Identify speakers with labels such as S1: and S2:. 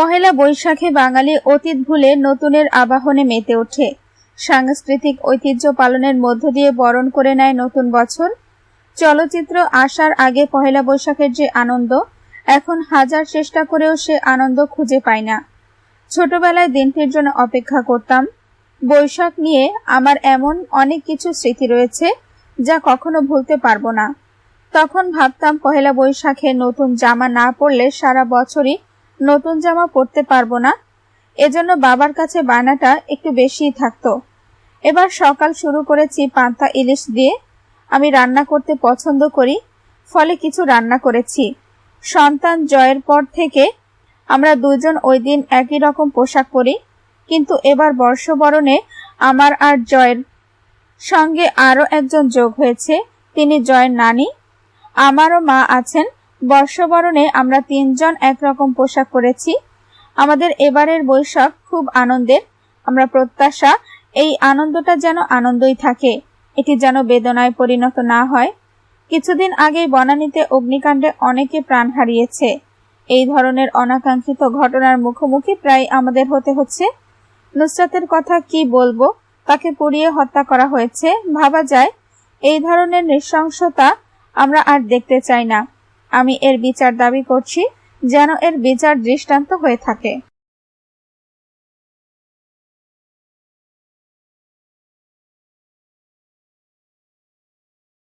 S1: পহেলা বৈশাখে বাঙালি অতীত ভুলে নতুনের আবাহনে মেতে ওঠে। সাংস্কৃতিক ঐতিহ্য পালনের মধ্য দিয়ে বরণ করে নেয় নতুন বছর। চলচ্চিত্র আসার আগে পহেলা বৈশাখের যে আনন্দ, এখন হাজার চেষ্টা করেও সে আনন্দ খুঁজে পায় না। ছোটবেলায় দিনটির জন্য অপেক্ষা করতাম। বৈশাখ নিয়ে আমার এমন অনেক কিছু স্মৃতি রয়েছে যা কখনো ভুলতে পারব না। তখন ভাবতাম পহেলা বৈশাখে নতুন জামা না পরলে সারা বছরই নতুন জামা পরতে পারব না। এজন্য বাবার কাছে বায়নাটা একটু বেশিই থাকতো। এবার সকাল শুরু করেছি পান্তা ইলিশ দিয়ে। আমি রান্না করতে পছন্দ করি, ফলে কিছু রান্না করেছি। সন্তান জয়ের পর থেকে আমরা দুজন ওই দিন একই রকম পোশাক পরি, কিন্তু এবার বর্ষবরণে আমার আর জয়ের সঙ্গে আরও একজন যোগ হয়েছে, তিনি জয়ের নানি। আমারও মা আছেন বর্ষবরণে আমরা তিনজন একরকম পোশাক পরেছি। আমাদের এবারের বৈশাখ খুব আনন্দের। আমরা প্রত্যাশা, এই আনন্দটা যেন আনন্দই থাকে। এটি যেন বেদনায় পরিণত না হয়। কিছুদিন আগেই বনানীতে অগ্নিকাণ্ডে অনেকে প্রাণ হারিয়েছে। এই ধরনের অনাকাঙ্ক্ষিত ঘটনার মুখোমুখি প্রায় আমাদের হতে হচ্ছে। নুসরাতের কথা কি বলব, তাকে পুড়িয়ে হত্যা করা হয়েছে, ভাবা যায়। এই ধরনের নৃশংসতা আমরা আর দেখতে চাই না। আমি এর বিচার দাবি করছি যেন এর বিচার দৃষ্টান্ত হয়ে থাকে।